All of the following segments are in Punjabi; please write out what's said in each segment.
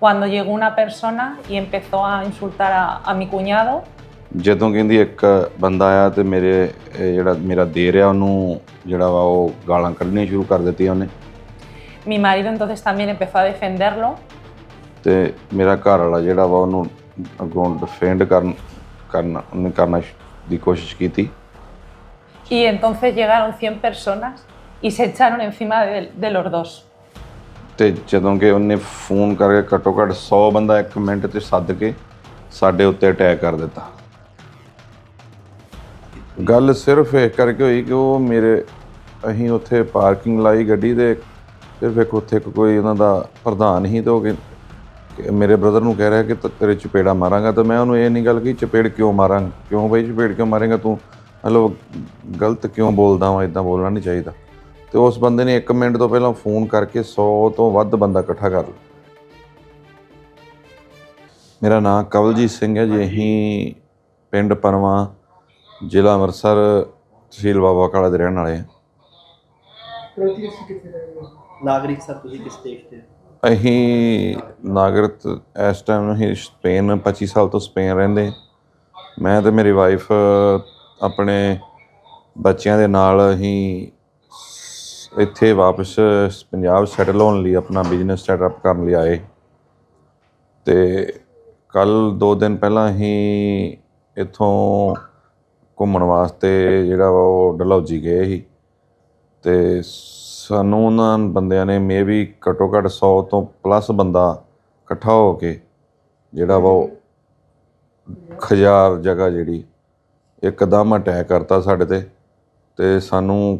Cuando llegó una persona y empezó a insultar a, a mi cuñado, ਜਦੋਂ ਕਹਿੰਦੀ ਇੱਕ ਬੰਦਾ ਆਇਆ ਤੇ ਮੇਰੇ ਇਹ ਜਿਹੜਾ ਮੇਰਾ ਦੇਰ ਆ ਉਹਨੂੰ ਜਿਹੜਾ ਵਾ ਉਹ ਗਾਲਾਂ ਕੱਢਣੀਆਂ ਸ਼ੁਰੂ ਕਰ ਦਿੱਤੀਆਂ ਉਹਨੇ mi marido entonces también empezó a defenderlo ਤੇ ਮੇਰਾ ਘਰ ਵਾਲਾ ਜਿਹੜਾ ਵਾ ਉਹਨੂੰ ਅੱਗੋਂ ਡਿਫੈਂਡ ਕਰਨ ਕਰਨਾ ਉਹਨੇ ਕਰਨਾ ਸ਼- ਦੀ ਕੋਸ਼ਿਸ਼ ਕੀਤੀ y entonces llegaron 100 personas y se echaron encima de, de los dos. ਤੇ ਜਦੋਂ ਕਿ ਉਹਨੇ ਫੋਨ ਕਰਕੇ ਘੱਟੋ ਘੱਟ 100 ਬੰਦਾ ਇੱਕ ਮਿੰਟ ਤੇ ਸੱਦ ਕੇ ਸਾਡੇ ਉੱਤੇ ਅਟੈਕ ਕਰ ਦਿੱਤਾ। ਗੱਲ ਸਿਰਫ ਇਹ ਕਰਕੇ ਹੋਈ ਕਿ ਉਹ ਮੇਰੇ, ਅਸੀਂ ਉੱਥੇ ਪਾਰਕਿੰਗ ਲਾਈ ਗੱਡੀ ਦੇ, ਸਿਰਫ ਇੱਕ ਉੱਥੇ ਇੱਕ ਕੋਈ ਉਹਨਾਂ ਦਾ ਪ੍ਰਧਾਨ ਹੀ ਤੇ ਉਹ ਕਿ ਮੇਰੇ ਬ੍ਰਦਰ ਨੂੰ ਕਹਿ ਰਿਹਾ ਕਿ ਤੇਰੇ ਚਪੇੜਾ ਮਾਰਾਂਗਾ ਤਾਂ ਮੈਂ ਉਹਨੂੰ ਇਹ ਨਹੀਂ ਗੱਲ ਕਿ ਚਪੇੜ ਕਿਉਂ ਮਾਰਾਂ ਕਿਉਂ ਬਈ ਚਪੇੜ ਕਿਉਂ ਮਾਰੇਗਾ ਤੂੰ? ਮਤਲਬ, ਗਲਤ ਕਿਉਂ ਬੋਲਦਾ ਵਾਂ? ਇਦਾਂ ਬੋਲਣਾ ਨਹੀਂ ਚਾਹੀਦਾ। ਤੇ ਉਸ ਬੰਦੇ ਨੇ 1 ਮਿੰਟ ਤੋਂ ਪਹਿਲਾਂ ਫੋਨ ਕਰਕੇ 100 ਤੋਂ ਵੱਧ ਬੰਦਾ ਇਕੱਠਾ ਕਰ ਲਿਆ। ਮੇਰਾ ਨਾਮ ਕਵਲਜੀਤ ਸਿੰਘ ਹੈ ਜੀ। ਅਸੀਂ ਪਿੰਡ ਪਰਵਾ ਜ਼ਿਲ੍ਹਾ ਅੰਮ੍ਰਿਤਸਰ ਤਹਿਸੀਲ ਬਾਬਾ ਕਾਲਾ ਦੇ ਰਹਿਣ ਵਾਲੇ ਹਾਂ। ਨਾਗਰਿਕ ਸਰ ਤੁਸੀਂ ਕਿਸ ਦੇਸ਼ ਦੇ ਅਸੀਂ ਨਾਗਰਿਕ ਇਸ ਟਾਈਮ ਅਸੀਂ ਸਪੇਨ 25 ਸਾਲ ਤੋਂ ਸਪੇਨ ਰਹਿੰਦੇ ਮੈਂ ਤੇ ਮੇਰੀ ਵਾਈਫ ਆਪਣੇ ਬੱਚਿਆਂ ਦੇ ਨਾਲ ਅਸੀਂ ਇੱਥੇ ਵਾਪਸ ਪੰਜਾਬ ਸੈਟਲ ਹੋਣ ਲਈ ਆਪਣਾ ਬਿਜ਼ਨਸ ਸੈਟਅਪ ਕਰਨ ਲਈ ਆਏ। ਤੇ ਕੱਲ 2 ਦਿਨ ਪਹਿਲਾਂ ਹੀ ਇੱਥੋਂ ਘੁੰਮਣ ਵਾਸਤੇ ਜਿਹੜਾ ਵਾ ਉਹ ਡਲਹੌਜੀ ਗਏ ਸੀ। ਤੇ ਸਾਨੂੰ ਉਹਨਾਂ ਬੰਦਿਆਂ ਨੇ ਮੇਬੀ ਘੱਟੋ ਘੱਟ 100 ਤੋਂ ਪਲੱਸ ਬੰਦਾ ਇਕੱਠਾ ਹੋ ਕੇ ਜਿਹੜਾ ਵਾ ਉਹ ਖਜਾਰ ਜਗ੍ਹਾ ਜਿਹੜੀ ਇੱਕਦਮ ਅਟੈਕ ਕਰਤਾ ਸਾਡੇ ਤੇ। ਤੇ ਸਾਨੂੰ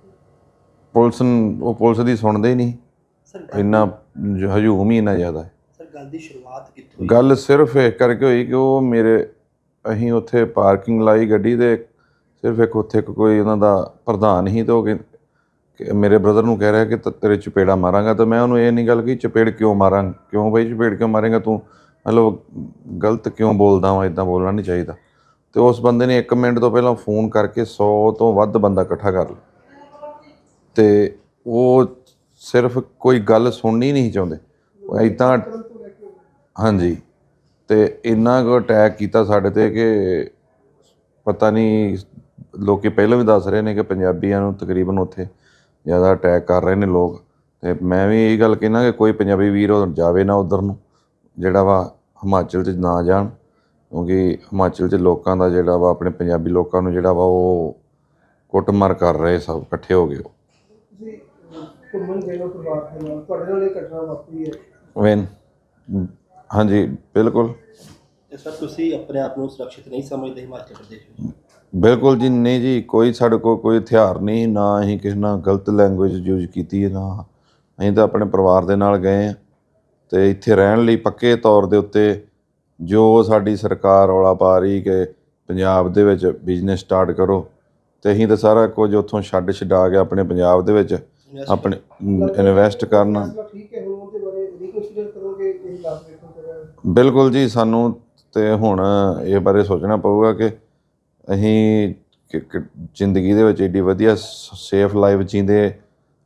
ਉਹ ਪੁਲਿਸ ਦੀ ਸੁਣਦੇ ਹੀ ਨਹੀਂ। ਸਰ ਇੰਨਾ ਜ- ਹਜੂਮ ਹੀ ਇੰਨਾ ਜ਼ਿਆਦਾ ਹੈ। ਸਰ ਗੱਲ ਦੀ ਸ਼ੁਰੂਆਤ ਕਿੱਥੋਂ ਹੋਈ? ਗੱਲ ਸਿਰਫ ਇਹ ਕਰਕੇ ਹੋਈ ਕਿ ਉਹ ਮੇਰੇ ਅਸੀਂ ਉੱਥੇ ਪਾਰਕਿੰਗ ਲਾਈ ਗੱਡੀ ਦੇ ਸਿਰਫ ਇੱਕ ਉੱਥੇ ਇੱਕ ਕੋਈ ਉਹਨਾਂ ਦਾ ਪ੍ਰਧਾਨ ਹੀ ਤੇ ਉਹ ਕਿ ਕਿ ਮੇਰੇ ਬ੍ਰਦਰ ਨੂੰ ਕਹਿ ਰਿਹਾ ਕਿ ਤ- ਤੇਰੇ ਚਪੇੜਾ ਮਾਰਾਂਗਾ ਤਾਂ ਮੈਂ ਉਹਨੂੰ ਇਹ ਨਹੀਂ ਗੱਲ ਕਿ ਚਪੇੜ ਕਿਉਂ ਮਾਰਾਂ? ਕਿਉਂ ਬਈ ਚਪੇੜ ਕਿਉਂ ਮਾਰੇਗਾ ਤੂੰ? ਮਤਲਬ ਗਲਤ ਕਿਉਂ ਬੋਲਦਾ ਵਾਂ ਇਦਾਂ ਬੋਲਣਾ ਨਹੀਂ ਚਾਹੀਦਾ। ਤੇ ਉਸ ਬੰਦੇ ਨੇ 1 ਮਿੰਟ ਤੋਂ ਪਹਿਲਾਂ ਫੋਨ ਕਰਕੇ 100 ਤੋਂ ਵੱਧ ਬੰਦਾ ਇਕੱਠਾ ਕਰ ਲਿਆ। ਤੇ ਉਹ ਸਿਰਫ ਕੋਈ ਗੱਲ ਸੁਣਨੀ ਨਹੀਂ ਚਾਹੁੰਦੇ। ਉਹ ਇਦਾਂ ਹਾਂਜੀ, ਤੇ ਇੰਨਾ ਕੁ ਅਟੈਕ ਕੀਤਾ ਸਾਡੇ ਤੇ ਕਿ ਪਤਾ ਨਹੀਂ ਲੋਕੀ ਪਹਿਲਾਂ ਵੀ ਦੱਸ ਰਹੇ ਨੇ ਕਿ ਪੰਜਾਬੀਆਂ ਨੂੰ ਤਕਰੀਬਨ ਉੱਥੇ ਜ਼ਿਆਦਾ ਅਟੈਕ ਕਰ ਰਹੇ ਨੇ ਲੋਕ। ਤੇ ਮੈਂ ਵੀ ਇਹ ਗੱਲ ਕਹਿਣਾ ਕਿ ਕੋਈ ਪੰਜਾਬੀ ਵੀਰ ਉਹ ਜਾਵੇ ਨਾ ਉਧਰ ਨੂੰ, ਜਿਹੜਾ ਵਾ ਹਿਮਾਚਲ 'ਚ ਨਾ ਜਾਣ। ਕਿਉਂਕਿ ਹਿਮਾਚਲ 'ਚ ਲੋਕਾਂ ਦਾ ਜਿਹੜਾ ਵਾ, ਆਪਣੇ ਪੰਜਾਬੀ ਲੋਕਾਂ ਨੂੰ ਜਿਹੜਾ ਵਾ ਉਹ ਕੁੱਟਮਾਰ ਕਰ ਰਹੇ ਸਭ ਇਕੱਠੇ ਹੋ ਗਏ ਤੁਸੀਂ ਘੁੰਮਣ ਗਏ ਹੋ ਪਰਿਵਾਰ ਦੇ ਨਾਲ ਤੁਹਾਡੇ ਨਾਲ ਇਹ ਘਟਨਾ ਵਾਪਰੀ ਹੈ। ਵੈਨ ਹਾਂਜੀ ਬਿਲਕੁਲ। ਤੇ ਸਰ ਤੁਸੀਂ ਆਪਣੇ ਆਪ ਨੂੰ ਸੁਰੱਖਿਅਤ ਨਹੀਂ ਸਮਝਦੇ ਹਿਮਾਚਲ ਪ੍ਰਦੇਸ਼ ਵਿੱਚ? ਬਿਲਕੁਲ ਜੀ ਨਹੀਂ ਜੀ ਕੋਈ ਸਾਡੇ ਕੋਲ ਕੋਈ ਹਥਿਆਰ ਨਹੀਂ ਨਾ ਅਸੀਂ ਕਿਸੇ ਨਾਲ ਗਲਤ ਲੈਂਗੁਏਜ ਯੂਜ਼ ਕੀਤੀ ਹੈ ਨਾ। ਅਸੀਂ ਤਾਂ ਆਪਣੇ ਪਰਿਵਾਰ ਦੇ ਨਾਲ ਗਏ ਆ ਤੇ ਇੱਥੇ ਰਹਿਣ ਲਈ ਪੱਕੇ ਤੌਰ ਦੇ ਉੱਤੇ ਜੋ ਸਾਡੀ ਸਰਕਾਰ ਰੌਲਾ ਪਾ ਰਹੀ ਕਿ ਪੰਜਾਬ ਦੇ ਵਿੱਚ ਬਿਜ਼ਨਸ ਸਟਾਰਟ ਕਰੋ। ਤੇ ਅਸੀਂ ਤਾਂ ਸਾਰਾ ਕੁਝ ਉੱਥੋਂ ਛੱਡ ਛਡਾ ਕੇ ਆਪਣੇ ਪੰਜਾਬ ਦੇ ਵਿੱਚ ਆਪਣੇ ਇਨਵੈਸਟ ਕਰਨਾ। ਫੈਸਲਾ ਠੀਕ ਹੈ ਹੁਣ ਉਹਦੇ ਬਾਰੇ ਰੀਕਨਸੀਡਰ ਕਰੋਗੇ ਇਹ ਹਾਲਾਤ ਵੇਖੋ ਜਰਾ ਬਿਲਕੁਲ ਜੀ ਸਾਨੂੰ ਤੇ ਹੁਣ ਇਹ ਬਾਰੇ ਸੋਚਣਾ ਪਊਗਾ ਕਿ ਅਸੀਂ ਜ਼ਿੰਦਗੀ ਦੇ ਵਿੱਚ ਏਡੀ ਵਧੀਆ ਸੇਫ ਲਾਈਫ ਜੀਂਦੇ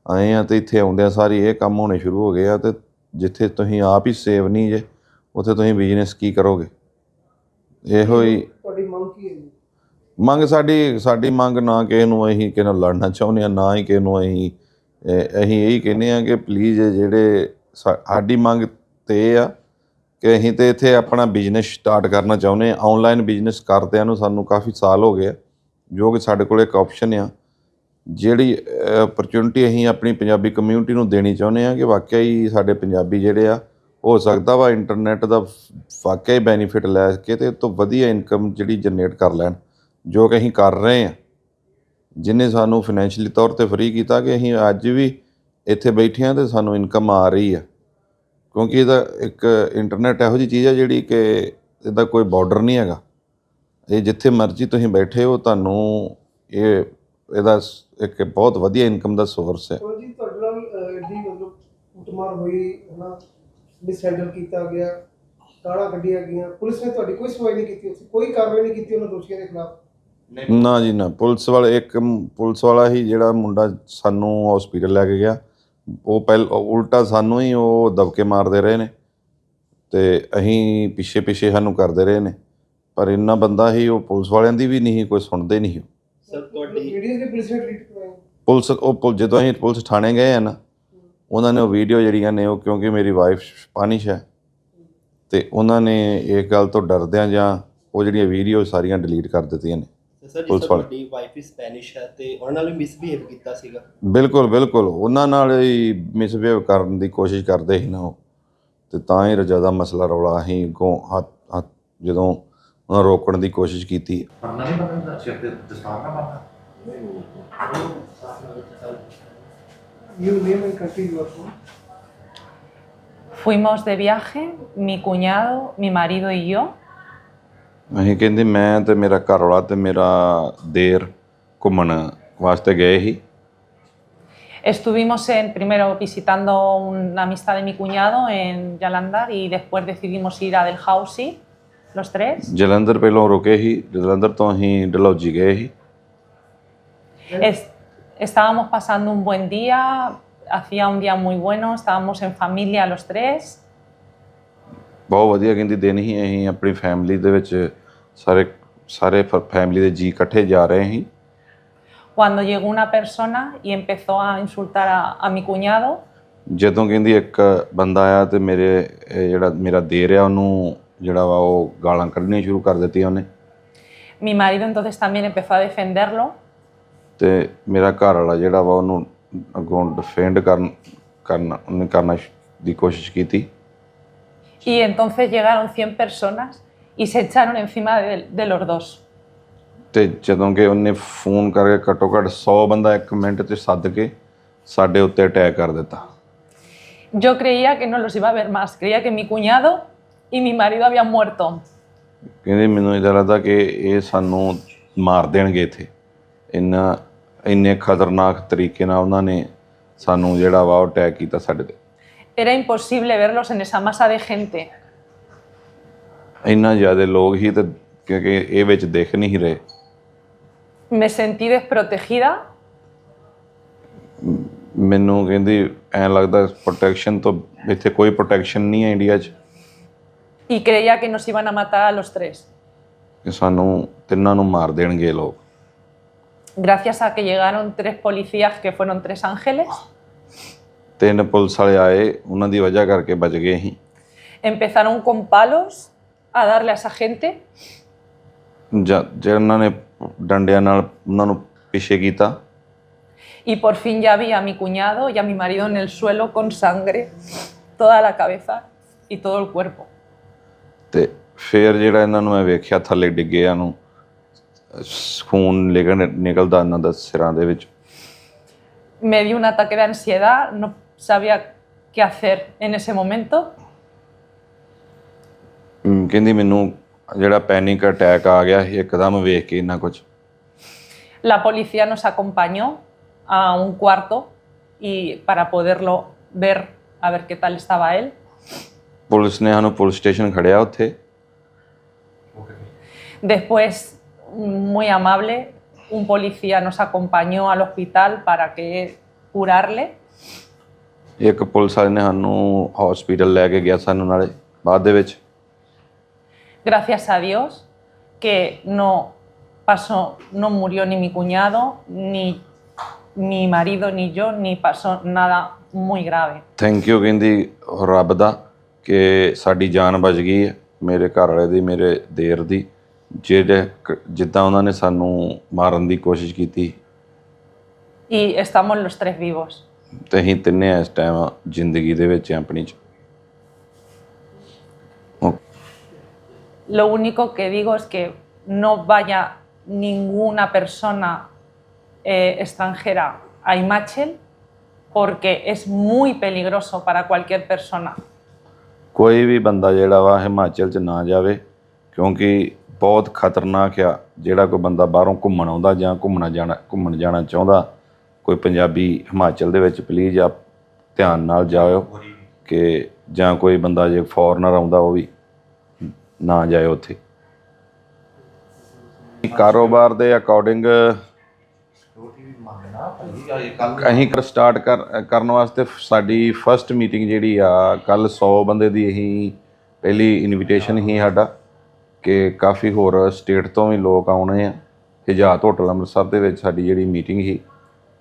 ਆਏ ਆ ਤੇ ਇੱਥੇ ਆਉਂਦਿਆਂ ਸਾਰੀ ਇਹ ਕੰਮ ਹੋਣੇ ਸ਼ੁਰੂ ਹੋ ਗਏ ਆ ਤੇ ਜਿੱਥੇ ਤੁਸੀਂ ਆਪ ਹੀ ਸੇਵ ਨਹੀਂ ਜੇ ਉੱਥੇ ਤੁਸੀਂ ਬਿਜ਼ਨਸ ਕੀ ਕਰੋਗੇ? ਇਹੋ ਹੀ ਤੁਹਾਡੀ ਮੰਗ ਕੀ ਹੈ ਮੰਗ ਸਾਡੀ ਸਾਡੀ ਮੰਗ ਨਾ ਕਿਸੇ ਨੂੰ ਅਸੀਂ ਕਿਸੇ ਨਾਲ ਲੜਨਾ ਚਾਹੁੰਦੇ ਆ ਨਾ ਹੀ ਕਿਸੇ ਨੂੰ ਅਸੀਂ ਅਸੀਂ ਇਹੀ ਕਹਿੰਦੇ ਆ ਕਿ ਪਲੀਜ਼ ਜਿਹੜੇ ਸਾ- ਸਾਡੀ ਮੰਗ ਤੇ ਇਹ ਆ ਕਿ ਅਸੀਂ ਤੇ ਇੱਥੇ ਆਪਣਾ ਬਿਜ਼ਨਸ ਸਟਾਰਟ ਕਰਨਾ ਚਾਹੁੰਦੇ ਹਾਂ। ਆਨਲਾਈਨ ਬਿਜ਼ਨਸ ਕਰਦਿਆਂ ਨੂੰ ਸਾਨੂੰ ਕਾਫੀ ਸਾਲ ਹੋ ਗਏ ਆ, ਜੋ ਕਿ ਸਾਡੇ ਕੋਲ ਇੱਕ ਆਪਸ਼ਨ ਆ। ਜਿਹੜੀ ਓਪਰਚੁਨਿਟੀ ਅਸੀਂ ਆਪਣੀ ਪੰਜਾਬੀ ਕਮਿਊਨਿਟੀ ਨੂੰ ਦੇਣੀ ਚਾਹੁੰਦੇ ਆ ਕਿ ਵਾਕਿਆ ਹੀ ਸਾਡੇ ਪੰਜਾਬੀ ਜਿਹੜੇ ਆ, ਹੋ ਸਕਦਾ ਵਾ ਇੰਟਰਨੈਟ ਦਾ ਵਾਕਿਆ ਹੀ ਬੈਨੀਫਿਟ ਲੈ ਕੇ ਤੇ ਇਹ ਤੋਂ ਵਧੀਆ ਇਨਕਮ ਜਿਹੜੀ ਜਨਰੇਟ ਕਰ ਲੈਣ। ਜੋ ਕਿ ਅਸੀਂ ਕਰ ਰਹੇ ਹਾਂ, ਜਿਨੇ ਸਾਨੂੰ ਫਾਈਨੈਂਸ਼ੀਅਲੀ ਤੌਰ ਤੇ ਫਰੀ ਕੀਤਾ ਕਿ ਅਸੀਂ ਅੱਜ ਵੀ ਇੱਥੇ ਬੈਠੇ ਹਾਂ ਤੇ ਸਾਨੂੰ ਇਨਕਮ ਆ ਰਹੀ ਆ ਕਿਉਂਕਿ ਇਹਦਾ ਇੱਕ ਇੰਟਰਨੈਟ ਇਹੋ ਜਿਹੀ ਚੀਜ਼ ਆ ਜਿਹੜੀ ਕਿ ਇਹਦਾ ਕੋਈ ਬਾਰਡਰ ਨਹੀਂ ਹੈਗਾ। ਇਹ ਜਿੱਥੇ ਮਰਜ਼ੀ ਤੁਸੀਂ ਬੈਠੇ ਹੋ, ਤੁਹਾਨੂੰ ਇਹ, ਇਹਦਾ ਇੱਕ ਬਹੁਤ ਵਧੀਆ ਇਨਕਮ ਦਾ ਸੋਰਸ ਹੈ। ਜੀ ਤੁਹਾਡੇ ਨਾਲ ਐਡੀ ਮਤਲਬ ਕੁੱਟਮਾਰ ਹੋਈ, ਹਨਾ ਮਿਸਹੈਂਡਲ ਕੀਤਾ ਗਿਆ, ਗਾਲਾਂ ਕੱਢੀਆਂ ਗਈਆਂ, ਪੁਲਿਸ ਨੇ ਤੁਹਾਡੀ ਕੋਈ ਸੁਣਵਾਈ ਨਹੀਂ ਕੀਤੀ ਕੋਈ ਕਾਰਵਾਈ ਨਹੀਂ ਕੀਤੀ ਉਹਨਾਂ ਦੋਸ਼ੀਆਂ ਦੇ ਖਿਲਾਫ? ਨਾ ਜੀ ਨਾ ਪੁਲਿਸ ਵਾਲੇ ਇੱਕ ਪੁਲਿਸ ਵਾਲਾ ਹੀ ਜਿਹੜਾ ਮੁੰਡਾ ਸਾਨੂੰ ਹਸਪੀਟਲ ਲੈ ਕੇ ਗਿਆ। ਉਹ ਪਹਿਲ ਉਲਟਾ ਸਾਨੂੰ ਹੀ ਉਹ ਦਬਕੇ ਮਾਰਦੇ ਰਹੇ ਨੇ ਤੇ ਅਸੀਂ ਪਿੱਛੇ ਪਿੱਛੇ ਸਾਨੂੰ ਕਰਦੇ ਰਹੇ ਨੇ। ਪਰ ਇੰਨਾ ਬੰਦਾ ਹੀ ਉਹ ਪੁਲਿਸ ਵਾਲਿਆਂ ਦੀ ਵੀ ਨਹੀਂ ਕੋਈ ਸੁਣਦੇ ਨਹੀਂ ਸਰ ਤੁਹਾਡੀ ਵੀਡੀਓਜ਼ ਵੀ ਪੁਲਿਸ ਨੇ ਡਿਲੀਟ ਪੁਲਿਸ ਉਹ ਜਦੋਂ ਅਸੀਂ ਪੁਲਿਸ ਥਾਣੇ ਗਏ ਆ ਨਾ ਉਹਨਾਂ ਨੇ ਉਹ ਵੀਡੀਓ ਜਿਹੜੀਆਂ ਨੇ ਉਹ ਕਿਉਂਕਿ ਮੇਰੀ ਵਾਈਫ ਸਪੈਨਿਸ਼ ਹੈ ਤੇ ਉਹਨਾਂ ਨੇ ਇਹ ਗੱਲ ਤੋਂ ਡਰਦਿਆਂ ਜਾਂ ਉਹ ਜਿਹੜੀਆਂ ਵੀਡੀਓ ਸਾਰੀਆਂ ਡਿਲੀਟ ਕਰ ਦਿੱਤੀਆਂ ਨੇ। ਤੇ ਸਰ ਜਿਸ ਪੁਲਿਸ ਤਰ੍ਹਾਂ ਵਾਲੇ। ਤੁਹਾਡੀ ਵਾਈਫ ਸਪੈਨਿਸ਼ ਹੈ ਤੇ ਉਹਨਾਂ ਨਾਲ ਵੀ ਮਿਸਬੀਹੇਵ ਕੀਤਾ ਸੀਗਾ? ਬਿਲਕੁਲ ਬਿਲਕੁਲ। ਉਹਨਾਂ ਨਾਲ ਹੀ ਮਿਸਬਿਹੇਵ ਕਰਨ ਦੀ ਕੋਸ਼ਿਸ਼ ਕਰਦੇ ਸੀ ਨਾ ਉਹ। ਤੇ ਤਾਂ ਹੀ ਜ਼ਿਆਦਾ ਮਸਲਾ ਰੌਲਾ ਅਸੀਂ ਅੱਗੋਂ ਹੱਥ ਹੱਥ ਜਦੋਂ ਉਹਨਾਂ ਨੂੰ ਰੋਕਣ ਦੀ ਕੋਸ਼ਿਸ਼ ਕੀਤੀ। ਪਰਨਾ ਨਹੀਂ ਬੰਨਦਾ ਸਿਰ ਤੇ ਦਸਤਾਰ ਨਾ ਬੰਨਦਾ you name and country you are from Fuimos de viaje, mi cuñado, mi marido y yo. ਅਸੀਂ ਕਹਿੰਦੇ ਮੈਂ ਤੇ ਮੇਰਾ ਘਰ ਵਾਲਾ ਤੇ ਮੇਰਾ ਦੇਰ ਘੁੰਮਣ ਵਾਸਤੇ ਗਏ ਸੀ Estuvimos en, primero visitando una amistad de mi cuñado en Yalandar y después decidimos ir a Delhousie, los tres. Jalandhar ਪਹਿਲਾਂ ਰੁਕੇ ਸੀ ਜਲੰਧਰ ਤੋਂ ਅਸੀਂ ਡਲਹੌਜੀ ਗਏ ਸੀ Es- estábamos pasando un buen día, hacía un día muy bueno, estábamos en familia los tres. ਬਹੁਤ ਵਧੀਆ ਕਹਿੰਦੀ ਦਿਨ ਹੀ ਅਸੀਂ ਆਪਣੀ ਫੈਮਿਲੀ ਦੇ ਵਿੱਚ ਸਾਰੇ ਸਾਰੇ ਫੈਮਿਲੀ ਦੇ ਜੀ ਇਕੱਠੇ ਜਾ ਰਹੇ ਸੀ। Cuando llegó una persona y empezó a insultar a, a mi cuñado, ਜਦੋਂ ਕਹਿੰਦੀ ਇੱਕ ਬੰਦਾ ਆਇਆ ਤੇ ਮੇਰੇ ਇਹ ਜਿਹੜਾ ਮੇਰਾ ਦੇਰ ਆ ਉਹਨੂੰ ਜਿਹੜਾ ਵਾ ਉਹ ਗਾਲਾਂ ਕੱਢਣੀਆਂ ਸ਼ੁਰੂ ਕਰ ਦਿੱਤੀਆਂ ਉਹਨੇ। mi marido entonces también empezó a defenderlo. ਤੇ ਮੇਰਾ ਘਰ ਵਾਲਾ ਜਿਹੜਾ ਵਾ ਉਹਨੂੰ ਅੱਗੋਂ ਡਿਫੈਂਡ ਕਰਨ ਕਰਨਾ ਉਹਨੇ ਕਰਨਾ ਸ਼- ਦੀ ਕੋਸ਼ਿਸ਼ ਕੀਤੀ। Y entonces llegaron 100 personas y se echaron encima de, de los dos. ਤੇ ਜਦੋਂ ਕਿ ਉਹਨੇ ਫੋਨ ਕਰਕੇ ਘੱਟੋ ਘੱਟ 100 ਬੰਦਾ ਇੱਕ ਮਿੰਟ 'ਚ ਸੱਦ ਕੇ ਸਾਡੇ ਉੱਤੇ ਅਟੈਕ ਕਰ ਦਿੱਤਾ Yo creía que no los iba a ver más, creía que mi cuñado y mi marido habían muerto. ਕਹਿੰਦੇ ਮੈਨੂੰ ਇਦਾਂ ਲੱਗਦਾ ਕਿ ਇਹ ਸਾਨੂੰ ਮਾਰ ਦੇਣਗੇ ਇੱਥੇ ਇੰਨਾ ਇੰਨੇ ਖਤਰਨਾਕ ਤਰੀਕੇ ਨਾਲ ਉਹਨਾਂ ਨੇ ਸਾਨੂੰ ਜਿਹੜਾ ਵਾ ਉਹ ਅਟੈਕ ਕੀਤਾ ਸਾਡੇ ਤੇ Era imposible verlos en esa masa de gente. ਇੰਨਾ ਜ਼ਿਆਦਾ ਲੋਕ ਹੀ ਤੇ ਕਿਉਂਕਿ ਇਹ ਵਿੱਚ ਦਿਖ ਨਹੀਂ ਰਹੇ Me sentí desprotegida ਮੈਨੂੰ ਕਹਿੰਦੀ ਐਂ ਲੱਗਦਾ ਪ੍ਰੋਟੈਕਸ਼ਨ ਤੋਂ ਇੱਥੇ ਕੋਈ ਪ੍ਰੋਟੈਕਸ਼ਨ ਨਹੀਂ ਹੈ ਇੰਡੀਆ 'ਚ y creía que nos iban a matar a los tres. ਕਿ ਸਾਨੂੰ ਤਿੰਨਾਂ ਨੂੰ ਮਾਰ ਦੇਣਗੇ ਲੋਕ Gracias a que llegaron tres policías que fueron tres ángeles, ਤਿੰਨ ਪੁਲਿਸ ਵਾਲੇ ਆਏ ਉਹਨਾਂ ਦੀ ਵਜ੍ਹਾ ਕਰਕੇ ਬਚ ਗਏ ਅਸੀਂ empezaron con palos a darle a esa gente ਜਾਂ ਜਿਹਨਾਂ ਨੇ ਡੰਡਿਆਂ ਨਾਲ ਉਹਨਾਂ ਨੂੰ ਪਿੱਛੇ ਕੀਤਾ y por fin ya vi a mi cuñado y a mi marido en el suelo con sangre, toda la cabeza y todo el cuerpo. ਤੇ ਫਿਰ ਜਿਹੜਾ ਇਹਨਾਂ ਨੂੰ ਮੈਂ ਵੇਖਿਆ ਥੱਲੇ ਡਿੱਗਿਆਂ ਨੂੰ ਸ- ਖੂਨ ਨਿਕਲ ਨਿਕਲਦਾ ਇਹਨਾਂ ਦਾ ਸਿਰਾਂ ਦੇ ਵਿੱਚ Me dio un ataque de ansiedad, no sabía qué hacer en ese momento. ਹਮ, ਕਹਿੰਦੀ ਮੈਨੂੰ ਜਿਹੜਾ ਪੈਨਿਕ ਅਟੈਕ ਆ ਗਿਆ ਸੀ ਇੱਕਦਮ ਵੇਖ ਕੇ ਇੰਨਾ ਕੁਝ La policía nos acompañó a un cuarto y para poderlo ver, a ver qué tal estaba él. Police ਨੇ ਸਾਨੂੰ ਪੁਲਿਸ ਸਟੇਸ਼ਨ ਖੜਿਆ ਉੱਥੇ Después, muy amable, un policía nos acompañó al hospital para que curarle. ਇੱਕ ਪੁਲਿਸ ਵਾਲੇ ਨੇ ਸਾਨੂੰ ਹਸਪੀਟਲ ਲੈ ਕੇ ਗਿਆ ਸਾਨੂੰ ਨਾਲੇ ਬਾਅਦ ਦੇ ਵਿੱਚ Gracias a Dios que no pasó, no murió ni mi cuñado, ni mi marido, ni yo, ni pasó nada muy grave. Thank you ਕਹਿੰਦੀ ਰੱਬ ਦਾ ਕਿ ਸਾਡੀ ਜਾਨ ਬਚ ਗਈ ਹੈ ਮੇਰੇ ਘਰ ਵਾਲੇ ਦੀ ਮੇਰੇ ਦੇਰ ਦੀ ਜਿਹੜੇ ਕ- ਜਿੱਦਾਂ ਉਹਨਾਂ ਨੇ ਸਾਨੂੰ ਮਾਰਨ ਦੀ ਕੋਸ਼ਿਸ਼ ਕੀਤੀ Y estamos los tres vivos. ਤੇ ਅਸੀਂ ਤਿੰਨੇ ਇਸ ਟਾਈਮ ਜ਼ਿੰਦਗੀ ਦੇ ਵਿੱਚ ਹਾਂ ਆਪਣੀ ਚ Lo único que digo es que no vaya ninguna persona eh, extranjera a Imachel porque es muy peligroso para cualquier persona. ਕੋਈ ਵੀ ਬੰਦਾ ਜਿਹੜਾ ਵਾ ਹਿਮਾਚਲ ਚ ਨਾ ਜਾਵੇ ਕਿਉਂਕਿ ਬਹੁਤ ਖਤਰਨਾਕ ਆ ਜਿਹੜਾ ਕੋਈ ਬੰਦਾ ਬਾਹਰੋਂ ਘੁੰਮਣ ਆਉਂਦਾ ਜਾਂ ਘੁੰਮਣਾ ਜਾਣਾ ਘੁੰਮਣ ਜਾਣਾ ਚਾਹੁੰਦਾ ਕੋਈ ਪੰਜਾਬੀ ਹਿਮਾਚਲ ਦੇ ਵਿੱਚ ਪਲੀਜ਼ ਆਪ ਧਿਆਨ ਨਾਲ ਜਾਇਓ ਕਿ ਜਾਂ ਕੋਈ ਬੰਦਾ ਜੇ ਫੋਰਨਰ ਆਉਂਦਾ ਉਹ ਵੀ ਨਾ ਜਾਏ ਉੱਥੇ। ਕਾਰੋਬਾਰ ਦੇ ਅਕੋਰਡਿੰਗ ਅਸੀਂ ਕਰ ਸਟਾਰਟ ਕਰ, ਕਰਨ ਵਾਸਤੇ ਸਾਡੀ ਫਰਸਟ ਮੀਟਿੰਗ ਜਿਹੜੀ ਆ, ਕੱਲ 100 ਬੰਦੇ ਦੀ ਅਸੀਂ ਪਹਿਲੀ ਇਨਵੀਟੇਸ਼ਨ ਹੀ ਸਾਡਾ ਕਿ ਕਾਫੀ ਹੋਰ ਸਟੇਟ ਤੋਂ ਵੀ ਲੋਕ ਆਉਣੇ ਆ। ਹਿਜਾਤ ਹੋਟਲ ਅੰਮ੍ਰਿਤਸਰ ਦੇ ਵਿੱਚ ਸਾਡੀ ਜਿਹੜੀ ਮੀਟਿੰਗ ਸੀ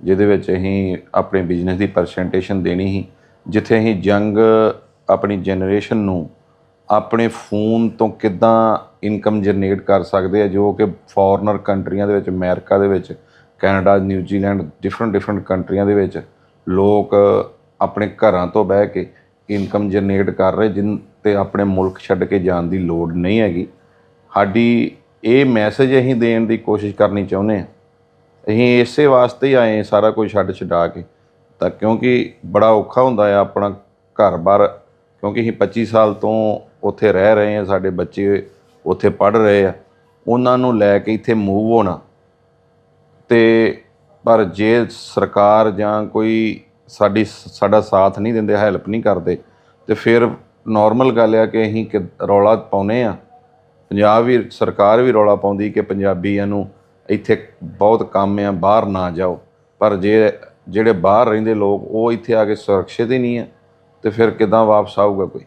ਜਿਹਦੇ ਵਿੱਚ ਅਸੀਂ ਆਪਣੇ ਬਿਜ਼ਨਸ ਦੀ ਪਰਸੈਂਟੇਸ਼ਨ ਦੇਣੀ ਸੀ, ਜਿੱਥੇ ਅਸੀਂ ਯੰਗ ਆਪਣੀ ਜਨਰੇਸ਼ਨ ਨੂੰ ਆਪਣੇ ਫੋਨ ਤੋਂ ਕਿੱਦਾਂ ਇਨਕਮ ਜਨਰੇਟ ਕਰ ਸਕਦੇ ਆ, ਜੋ ਕਿ ਫੋਰਨਰ ਕੰਟਰੀਆਂ ਦੇ ਵਿੱਚ, ਅਮਰੀਕਾ ਦੇ ਵਿੱਚ, ਕੈਨੇਡਾ ਨਿਊਜ਼ੀਲੈਂਡ ਡਿਫਰੈਂਟ ਡਿਫਰੈਂਟ ਕੰਟਰੀਆਂ ਦੇ ਵਿੱਚ ਲੋਕ ਆਪਣੇ ਘਰਾਂ ਤੋਂ ਬਹਿ ਕੇ ਇਨਕਮ ਜਨਰੇਟ ਕਰ ਰਹੇ, ਜਿਨ ਤੇ ਆਪਣੇ ਮੁਲਕ ਛੱਡ ਕੇ ਜਾਣ ਦੀ ਲੋੜ ਨਹੀਂ ਹੈਗੀ। ਸਾਡੀ ਇਹ ਮੈਸੇਜ ਅਸੀਂ ਦੇਣ ਦੀ ਕੋਸ਼ਿਸ਼ ਕਰਨੀ ਚਾਹੁੰਦੇ ਹਾਂ। ਅਸੀਂ ਇਸੇ ਵਾਸਤੇ ਹੀ ਆਏ ਸਾਰਾ ਕੁਝ ਛੱਡ ਛਡਾ ਕੇ। ਤਾਂ ਕਿਉਂਕਿ ਬੜਾ ਔਖਾ ਹੁੰਦਾ ਆ ਆਪਣਾ ਘਰ-ਬਾਰ, ਕਿਉਂਕਿ ਅਸੀਂ 25 ਸਾਲ ਤੋਂ ਉੱਥੇ ਰਹਿ ਰਹੇ ਹਾਂ, ਸਾਡੇ ਬੱਚੇ ਉੱਥੇ ਪੜ੍ਹ ਰਹੇ ਆ। ਉਹਨਾਂ ਨੂੰ ਲੈ ਕੇ ਇੱਥੇ ਮੂਵ ਹੋਣਾ। ਤੇ ਪਰ ਜੇ ਸਰਕਾਰ ਜਾਂ ਕੋਈ ਸਾਡੀ, ਸਾਡਾ ਸਾਥ ਨਹੀਂ ਦਿੰਦੇ ਹੈਲਪ ਨਹੀਂ ਕਰਦੇ, ਤੇ ਫਿਰ ਨਾਰਮਲ ਗੱਲ ਆ ਕਿ ਅਸੀਂ ਕਿ ਰੌਲਾ ਪਾਉਨੇ ਆ। ਪੰਜਾਬ ਵੀ, ਸਰਕਾਰ ਵੀ ਰੌਲਾ ਪਾਉਂਦੀ ਕਿ ਪੰਜਾਬੀਆਂ ਨੂੰ ਇੱਥੇ ਬਹੁਤ ਕੰਮ ਆ, ਬਾਹਰ ਨਾ ਜਾਓ। ਪਰ ਜੇ ਜਿਹੜੇ ਬਾਹਰ ਰਹਿੰਦੇ ਲੋਕ, ਉਹ ਇੱਥੇ ਆ ਕੇ ਸੁਰੱਖਿਅਤ ਹੀ ਨਹੀਂ ਆ। ਤੇ ਫਿਰ ਕਿਦਾਂ ਵਾਪਸ ਆਊਗਾ ਕੋਈ?